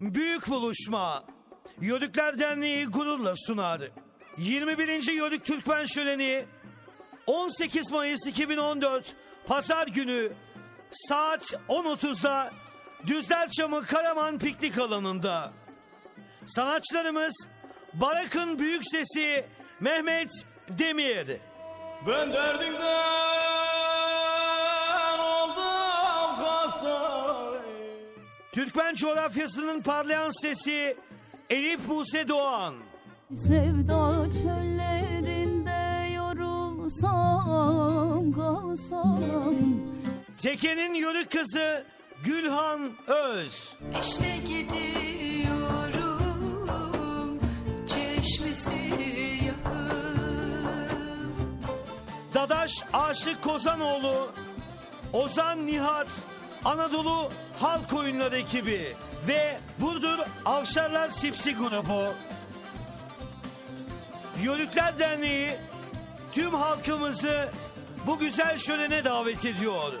Büyük buluşma. Yörükler Derneği gururla sunar. 21. Yörük Türkmen Şöleni 18 Mayıs 2014 Pazar günü saat 10.30'da Düzlerçamı Karaman Piknik Alanı'nda. Sanatçılarımız Barak'ın büyük sesi Mehmet Demir. Ben derdimden Türkmen coğrafyasının parlayan sesi Elif Buse Doğan. Sevda çöllerinde yorulsam kalsam Teke'nin yörük kızı Gülhan Öz. İşte gidiyorum çeşmesi yakın Dadaş Aşık Kozanoğlu, Ozan Nihat, Anadolu Halk Oyunları ekibi ve Burdur Avşarlar Sipsi grubu. Yörükler Derneği tüm halkımızı bu güzel şölene davet ediyor.